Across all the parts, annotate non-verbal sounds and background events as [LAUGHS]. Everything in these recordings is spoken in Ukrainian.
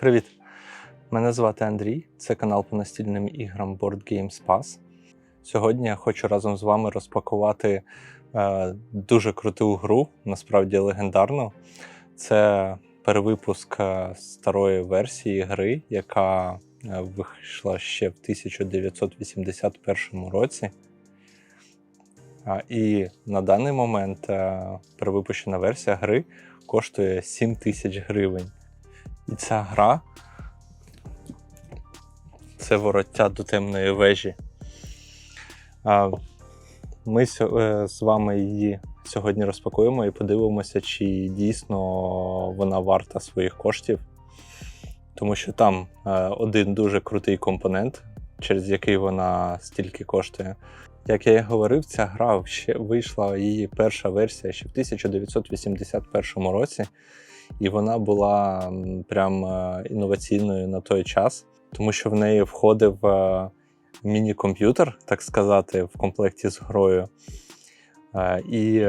Привіт! Мене звати Андрій, це канал по настільним іграм Board Games Pass. Сьогодні я хочу разом з вами розпакувати е, дуже круту гру, насправді легендарну. Це перевипуск е, старої версії гри, яка е, вийшла ще в 1981 році. І на даний момент е, перевипущена версія гри коштує 7 тисяч гривень. І ця гра це вороття до темної вежі. Ми е, з вами її сьогодні розпакуємо і подивимося, чи дійсно вона варта своїх коштів. Тому що там е, один дуже крутий компонент, через який вона стільки коштує. Як я і говорив, ця гра ще вийшла її перша версія ще в 1981 році, і вона була прям е, інноваційною на той час, тому що в неї входив е, міні-комп'ютер, так сказати, в комплекті з грою. Е, І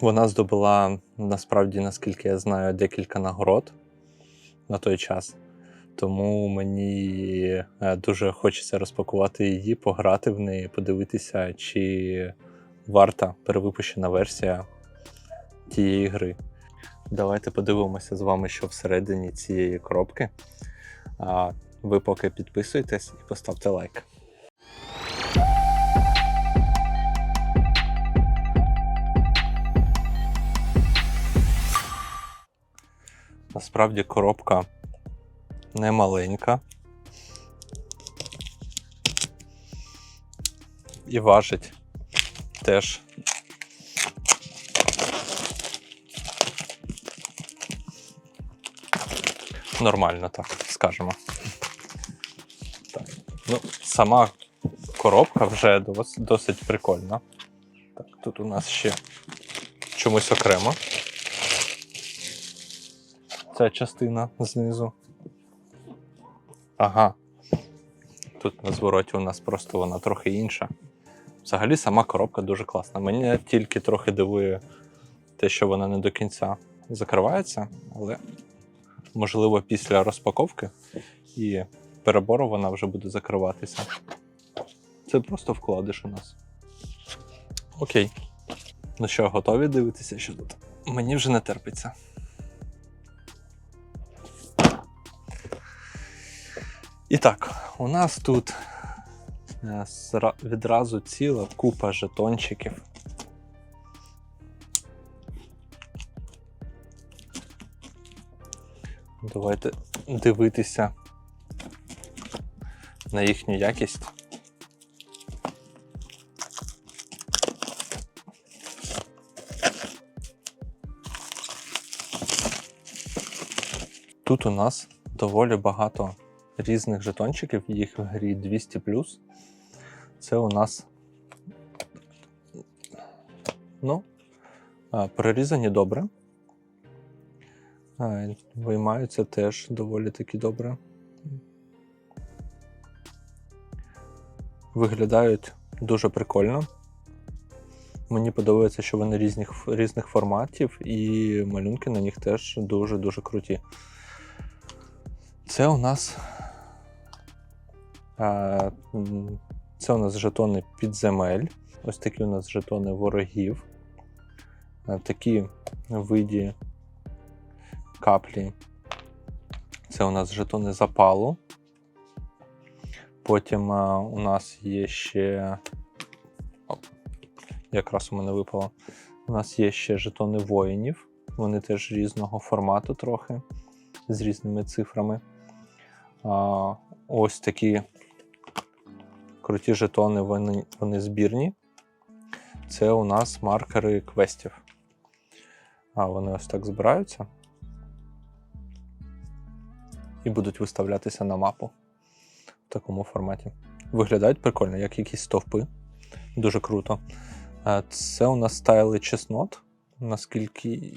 вона здобула насправді, наскільки я знаю, декілька нагород на той час. Тому мені дуже хочеться розпакувати її, пограти в неї, подивитися, чи варта перевипущена версія тієї гри. Давайте подивимося з вами, що всередині цієї коробки. А ви поки підписуйтесь і поставте лайк. Насправді коробка не маленька. І важить теж. Нормально, так скажемо. Так. Ну, сама коробка вже досить прикольна. Так, тут у нас ще чомусь окремо. Ця частина знизу. Ага. Тут на звороті у нас просто вона трохи інша. Взагалі сама коробка дуже класна. Мені тільки трохи дивує те, що вона не до кінця закривається, але можливо після розпаковки і перебору вона вже буде закриватися. Це просто вкладиш у нас. Окей. Ну що, готові дивитися, що тут? Мені вже не терпиться. І так, у нас тут е, відразу ціла купа жетончиків. Давайте дивитися на їхню якість. Тут у нас доволі багато різних жетончиків, їх в грі 200 Це у нас ну, прорізані добре. Виймаються теж доволі таки добре. Виглядають дуже прикольно. Мені подобається, що вони різних, різних форматів, і малюнки на них теж дуже-дуже круті. Це у нас. а, Це у нас жетони підземель. Ось такі у нас жетони ворогів. Такі виді каплі. Це у нас жетони запалу. Потім а, у нас є ще. Оп, якраз у мене випало. У нас є ще жетони воїнів. Вони теж різного формату трохи, з різними цифрами. А, ось такі круті жетони, вони, вони збірні. Це у нас маркери квестів. А вони ось так збираються і будуть виставлятися на мапу в такому форматі. Виглядають прикольно, як якісь стовпи. Дуже круто. Е, Це у нас стайли чеснот. Наскільки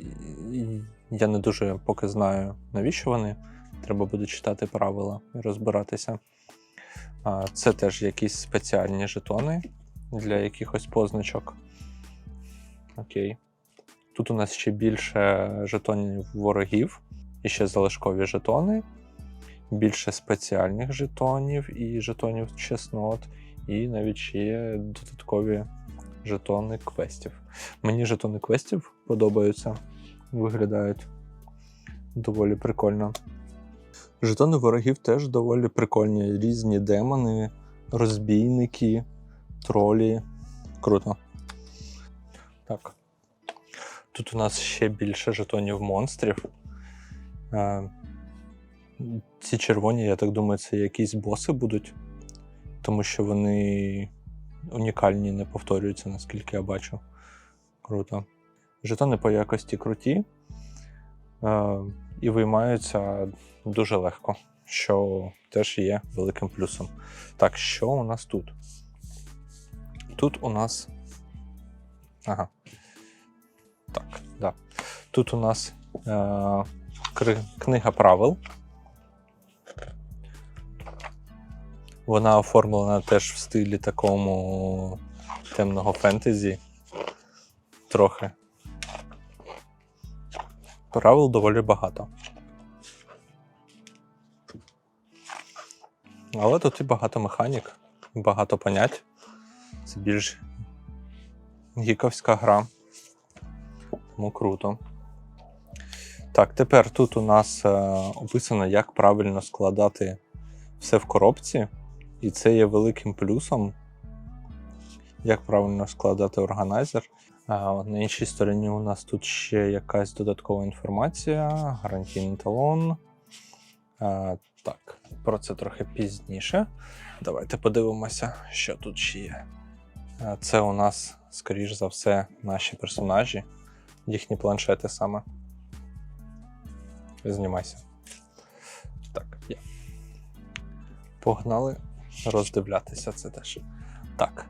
я не дуже поки знаю, навіщо вони. Треба буде читати правила і розбиратися. Це теж якісь спеціальні жетони для якихось позначок. Окей. Тут у нас ще більше жетонів ворогів. І ще залишкові жетони, більше спеціальних жетонів і жетонів чеснот, і навіть ще додаткові жетони квестів. Мені жетони квестів подобаються, виглядають доволі прикольно. Жетони ворогів теж доволі прикольні. Різні демони, розбійники, тролі. Круто. Так. Тут у нас ще більше жетонів монстрів. Ці червоні, я так думаю, це якісь боси будуть, тому що вони унікальні, не повторюються, наскільки я бачу. Круто. Жетони по якості круті е, і виймаються дуже легко, що теж є великим плюсом. Так, що у нас тут? Тут у нас. Ага. Так, да. Тут у нас е, книга правил. Вона оформлена теж в стилі такому темного фентезі. Трохи. Правил доволі багато. Але тут і багато механік, багато понять. Це більш гіковська гра. Тому круто. Так, тепер тут у нас е, описано, як правильно складати все в коробці. І це є великим плюсом, як правильно складати органайзер. На іншій стороні у нас тут ще якась додаткова інформація, гарантійний талон. Так, про це трохи пізніше. Давайте подивимося, що тут ще є. Це у нас, скоріш за все, наші персонажі, їхні планшети саме. Знімайся. Так, є. Погнали роздивлятися це теж. Так,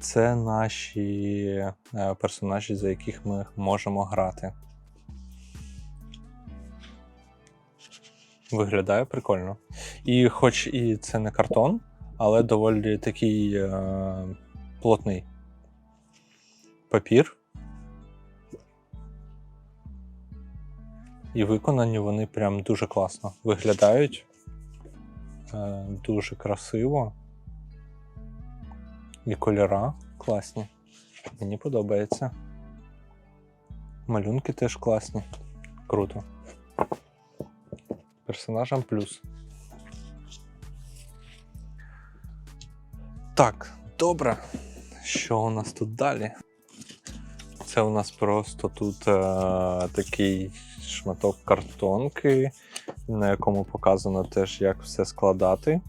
це наші е, персонажі, за яких ми можемо грати. Виглядає прикольно. І хоч і це не картон, але доволі такий е, плотний папір. І виконані вони прям дуже класно виглядають. Е, дуже красиво. І кольора класні. Мені подобається. Малюнки теж класні. Круто. Персонажам плюс. Так, добре. Що у нас тут далі? Це у нас просто тут е, такий шматок картонки, на якому показано теж, як все складати.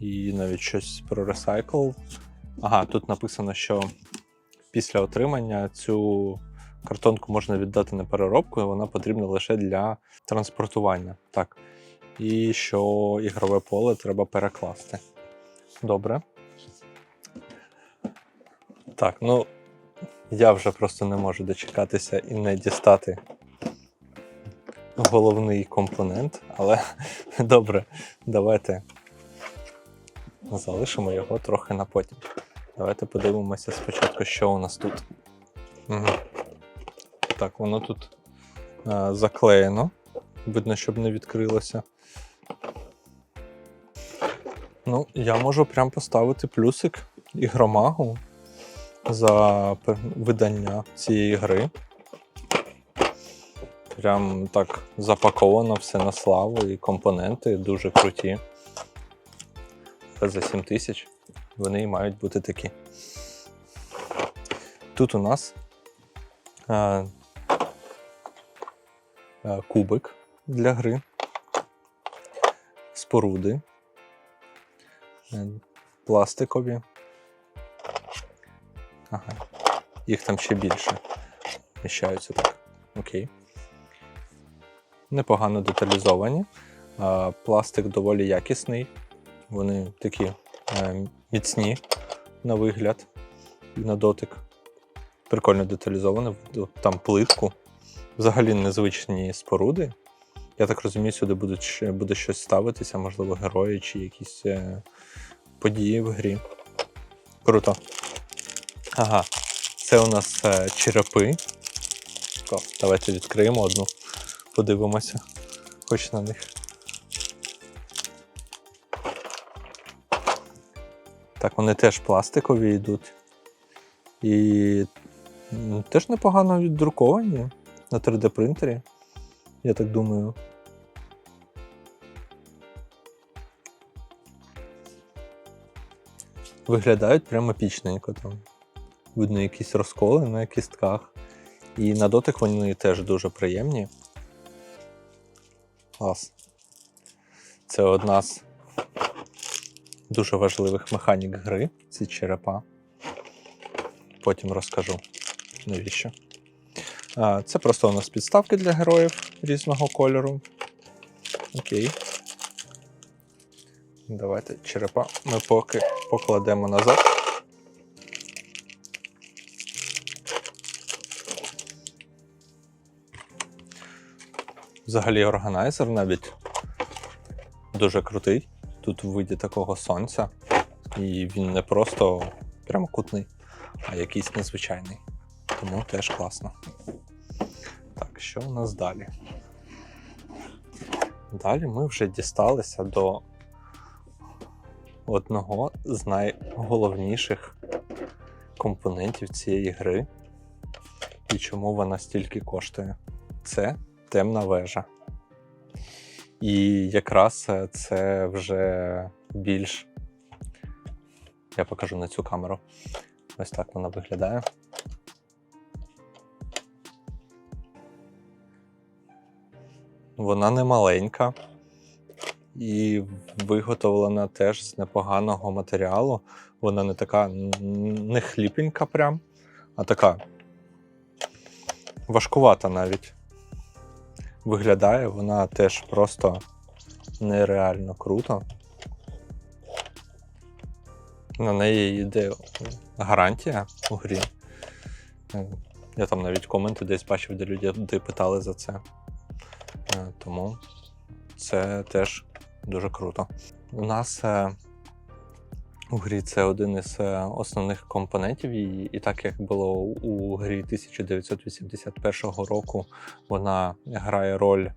І навіть щось про ресайкл. Ага, тут написано, що після отримання цю картонку можна віддати на переробку, і вона потрібна лише для транспортування. Так. І що ігрове поле треба перекласти. Добре. Так, ну я вже просто не можу дочекатися і не дістати головний компонент, але [LAUGHS] добре, давайте залишимо його трохи на потім. Давайте подивимося спочатку, що у нас тут. Угу. Так, воно тут а, заклеєно. Видно, щоб не відкрилося. Ну, я можу прям поставити плюсик ігромагу за видання цієї гри. Прям так запаковано все на славу і компоненти дуже круті. За 7 тисяч вони і мають бути такі. Тут у нас а, а, кубик для гри, споруди, е, пластикові. Ага. Їх там ще більше. Вміщаються так. Окей. Непогано деталізовані. Пластик доволі якісний. Вони такі е, міцні на вигляд і на дотик. Прикольно деталізовано. Там плитку. Взагалі незвичні споруди. Я так розумію, сюди будуть, буде щось ставитися, можливо, герої чи якісь е, події в грі. Круто. Ага, це у нас е, черепи. Давайте відкриємо одну, подивимося. Хоч на них. Так, вони теж пластикові йдуть. І теж непогано віддруковані на 3D принтері, я так думаю. Виглядають прямо епічненько там. Видно якісь розколи на кістках. І на дотик вони теж дуже приємні. Клас. Це одна з дуже важливих механік гри, ці черепа. Потім розкажу, навіщо. Це просто у нас підставки для героїв різного кольору. Окей. Давайте черепа ми поки покладемо назад. Взагалі органайзер навіть дуже крутий. Тут в виді такого сонця. І він не просто прямокутний, а якийсь незвичайний. Тому теж класно. Так, що у нас далі? Далі ми вже дісталися до одного з найголовніших компонентів цієї гри. І чому вона стільки коштує? Це темна вежа. І якраз е, це вже більш. Я покажу на цю камеру. Ось так вона виглядає. Вона не маленька і виготовлена теж з непоганого матеріалу. Вона не така не хліпенька прям, а така важкувата навіть. Виглядає вона теж просто нереально круто. На неї йде гарантія у грі. Е, Я там навіть коменти десь бачив, де люди питали за це. Е, Тому це теж дуже круто. У нас е, у грі це один із е, основних компонентів, і, і так як було у грі 1981 року, вона грає роль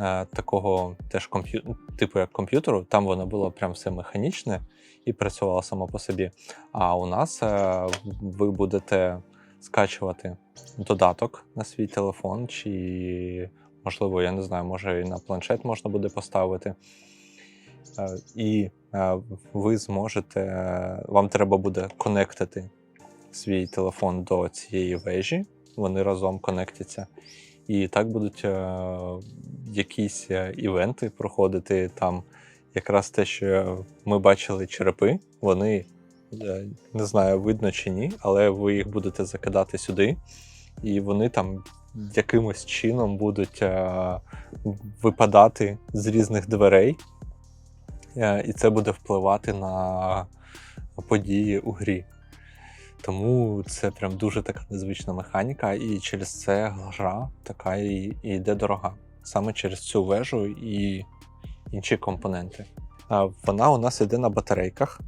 е, такого теж комп'ю... типу як комп'ютеру. Там воно було прям все механічне і працювало само по собі. А у нас е, ви будете скачувати додаток на свій телефон, чи, можливо, я не знаю, може і на планшет можна буде поставити. І ви зможете, е, вам треба буде конектити свій телефон до цієї вежі, вони разом конектяться. І так будуть е, якісь е, івенти проходити там. Якраз те, що ми бачили черепи, вони е, не знаю, видно чи ні, але ви їх будете закидати сюди, і вони там якимось чином будуть е, випадати з різних дверей. Е, І це буде впливати на події у грі. Тому це прям дуже така незвична механіка, і через це гра така і, і йде дорога. Саме через цю вежу і інші компоненти. Вона у нас йде на батарейках.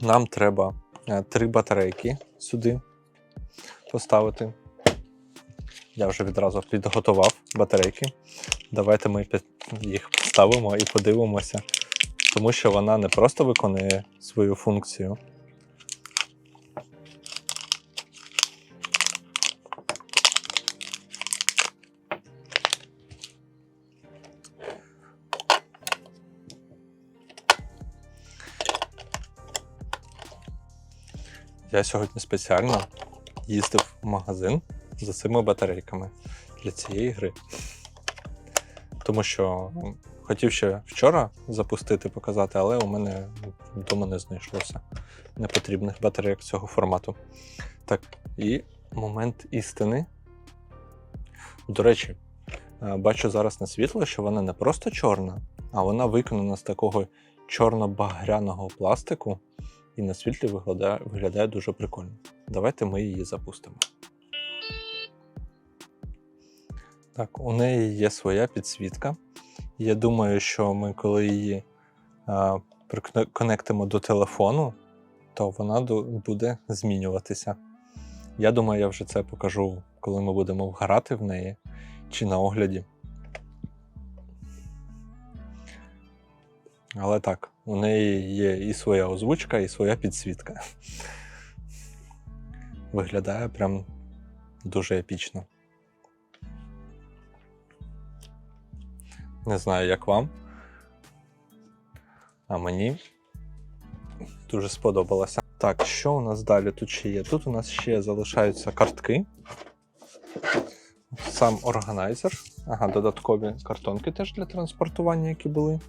Нам треба е, три батарейки сюди поставити. Я вже відразу підготував батарейки. Давайте ми їх поставимо і подивимося, тому що вона не просто виконує свою функцію. Я сьогодні спеціально їздив в магазин за цими батарейками для цієї гри. Тому що хотів ще вчора запустити, показати, але у мене вдома не знайшлося непотрібних батарейок цього формату. Так, і момент істини. До речі, е, бачу зараз на світло, що вона не просто чорна, а вона виконана з такого чорно-багряного пластику і на світлі виглядає, виглядає дуже прикольно. Давайте ми її запустимо. Так, у неї є своя підсвітка. Я думаю, що ми, коли її а, приконектимо до телефону, то вона буде змінюватися. Я думаю, я вже це покажу, коли ми будемо грати в неї чи на огляді. Але так, у неї є і своя озвучка, і своя підсвітка. Виглядає прям дуже епічно. Не знаю, як вам. А мені дуже сподобалося. Так, що у нас далі тут ще є? Тут у нас ще залишаються картки. Сам органайзер. Ага, додаткові картонки теж для транспортування, які були.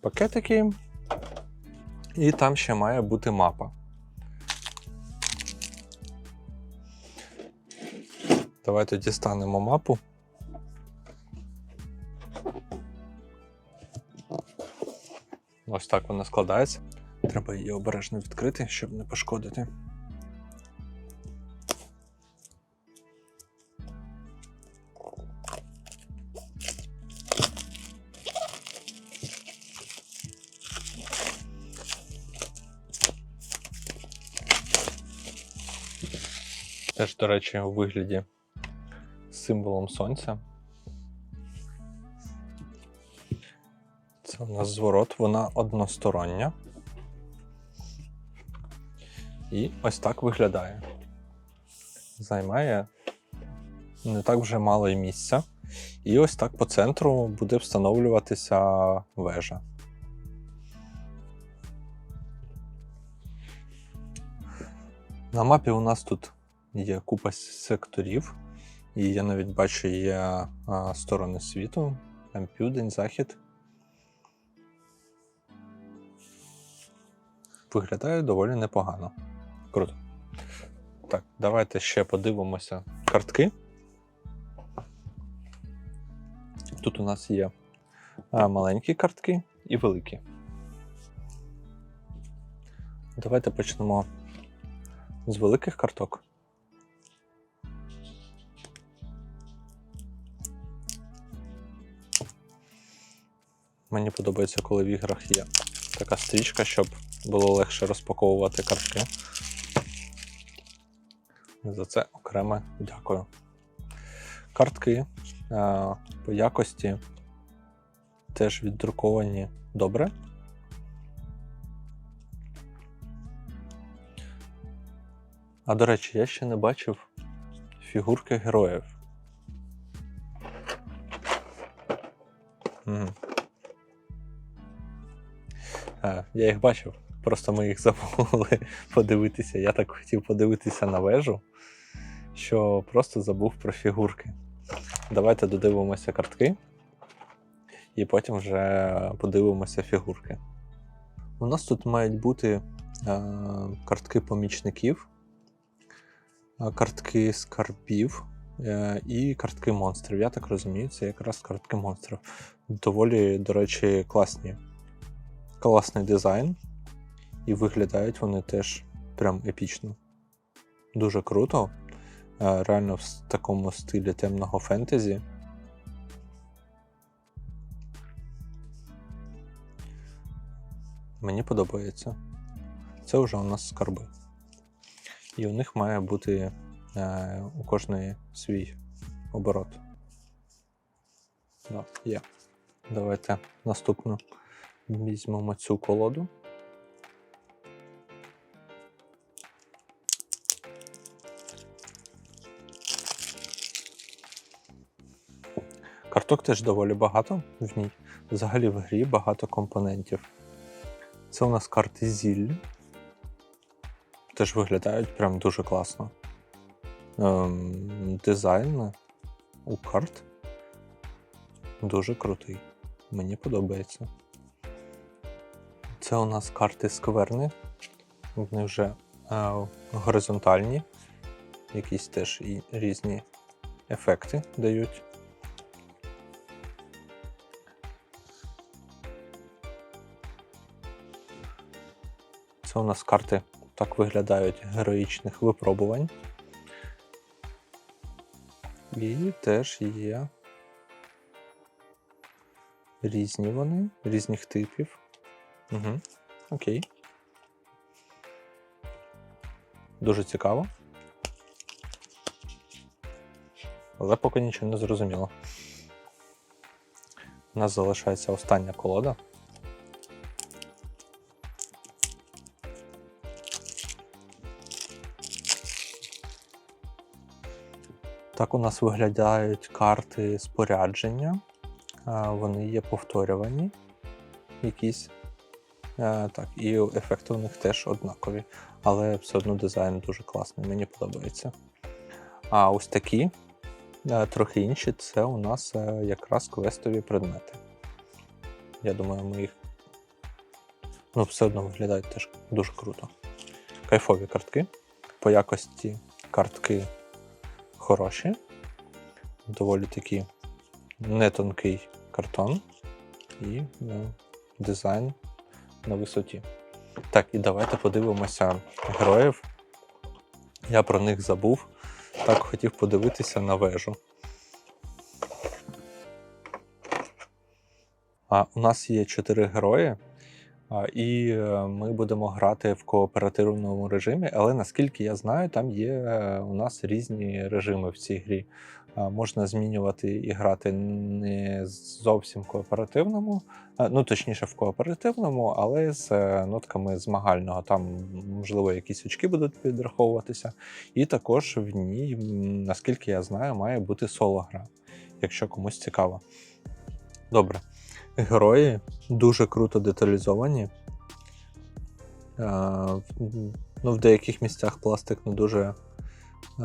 Пакетики. І там ще має бути мапа. Давайте дістанемо мапу. Ось так вона складається. Треба її обережно відкрити, щоб не пошкодити. Теж, до речі, у вигляді символом сонця. Це у нас зворот, вона одностороння. І ось так виглядає. Займає не так вже мало місця. І ось так по центру буде встановлюватися вежа. На мапі у нас тут є купа секторів, і я навіть бачу є сторони світу, там південь, захід. Виглядає доволі непогано. Круто. Так, давайте ще подивимося картки. Тут у нас є маленькі картки і великі. Давайте почнемо з великих карток. Мені подобається, коли в іграх є така стрічка, щоб було легше розпаковувати картки. За це окремо дякую. Картки е, по якості теж віддруковані добре. А до речі, я ще не бачив фігурки героїв. Мгм. Е, Я їх бачив, просто ми їх [LAUGHS] забули подивитися. Я так хотів подивитися на вежу, що просто забув про фігурки. Давайте додивимося картки, і потім вже подивимося фігурки. У нас тут мають бути е, картки помічників, е, картки скарбів е, і картки монстрів. Я так розумію, це якраз картки монстрів. Доволі, до речі, класні класний дизайн, і виглядають вони теж прям епічно. Дуже круто. Реально в такому стилі темного фентезі. Мені подобається. Це вже у нас скарби. І у них має бути е, у кожної свій оборот. Да, є. Давайте наступну Візьмемо цю колоду. Карток теж доволі багато в ній. Взагалі в грі багато компонентів. Це у нас карти зіль. Теж виглядають прям дуже класно. Ем, дизайн у карт дуже крутий. Мені подобається. Це у нас карти скверни. Вони вже е, горизонтальні, якісь теж і різні ефекти дають. Це у нас карти так виглядають героїчних випробувань. І теж є різні вони, різних типів. Угу. Окей. Дуже цікаво. Але поки нічого не зрозуміло. У нас залишається остання колода. Так у нас виглядають карти спорядження. Вони є повторювані якісь. Так, і ефекти у них теж однакові, але все одно дизайн дуже класний, мені подобається. А ось такі, трохи інші, це у нас е, якраз квестові предмети. Я думаю, ми їх ну, все одно виглядають теж дуже круто. Кайфові картки. По якості картки хороші, доволі такі не тонкий картон і ну, дизайн на висоті. Так, і давайте подивимося героїв. Я про них забув. Так хотів подивитися на вежу. А, у нас є чотири герої, і е, ми будемо грати в кооперативному режимі, але наскільки я знаю, там є е, у нас різні режими в цій грі. Можна змінювати і грати не зовсім кооперативному, ну точніше в кооперативному, але з е, нотками змагального. Там, можливо, якісь очки будуть підраховуватися. І також в ній, наскільки я знаю, має бути соло-гра, якщо комусь цікаво. Добре. Герої дуже круто деталізовані. Е, ну, в деяких місцях пластик не дуже е,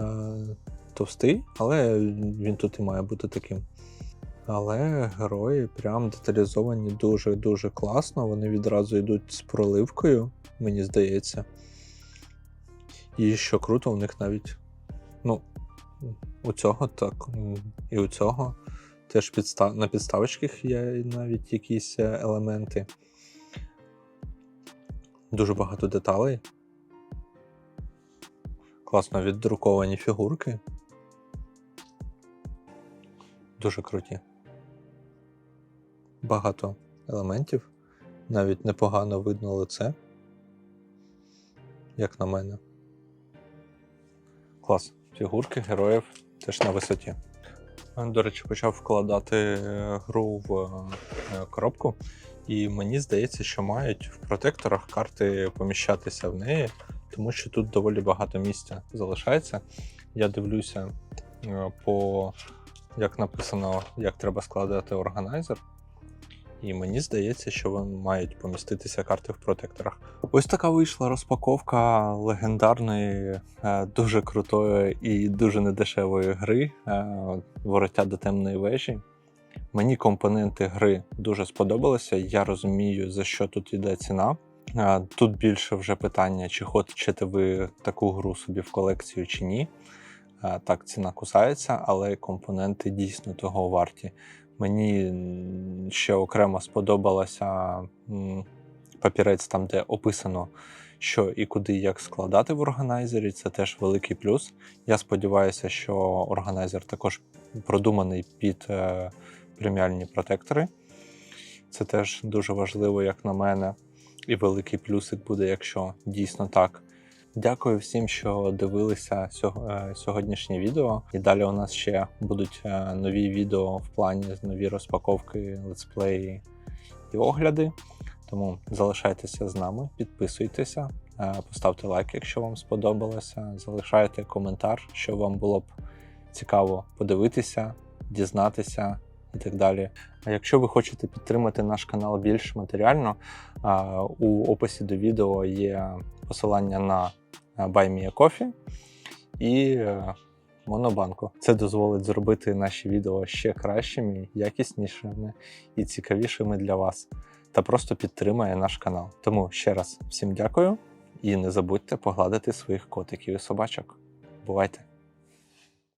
товстий, але він тут і має бути таким. Але герої прям деталізовані дуже-дуже класно. Вони відразу йдуть з проливкою, мені здається. І що круто, у них навіть. Ну, у цього так, і у цього теж підстав... на підставочках є навіть якісь е, елементи. Дуже багато деталей. Класно віддруковані фігурки. Дуже круті. Багато елементів. Навіть непогано видно лице. Як на мене. Клас. Фігурки героїв теж на висоті. До речі, почав вкладати е, гру в е, коробку, і мені здається, що мають в протекторах карти поміщатися в неї, тому що тут доволі багато місця залишається. Я дивлюся е, по як написано, як треба складати органайзер. І мені здається, що вони мають поміститися карти в протекторах. Ось така вийшла розпаковка легендарної, е, дуже крутої і дуже недешевої гри е, Вороття до темної вежі. Мені компоненти гри дуже сподобалися. Я розумію, за що тут йде ціна. Е, Тут більше вже питання, чи хочете ви таку гру собі в колекцію чи ні. Так, ціна кусається, але компоненти дійсно того варті. Мені ще окремо сподобалося м, папірець, там, де описано, що і куди як складати в органайзері. Це теж великий плюс. Я сподіваюся, що органайзер також продуманий під е, преміальні протектори. Це теж дуже важливо, як на мене. І великий плюсик буде, якщо дійсно так. Дякую всім, що дивилися е, сьогоднішнє відео. І далі у нас ще будуть е, нові відео в плані нові розпаковки, летсплеї і огляди. Тому залишайтеся з нами, підписуйтеся, е, поставте лайк, якщо вам сподобалося. Залишайте коментар, що вам було б цікаво подивитися, дізнатися і так далі. А якщо ви хочете підтримати наш канал більш матеріально, у описі до відео є посилання на е, Buy Me a Coffee і е, Монобанку. Це дозволить зробити наші відео ще кращими, якіснішими і цікавішими для вас. Та просто підтримає наш канал. Тому ще раз всім дякую і не забудьте погладити своїх котиків і собачок. Бувайте!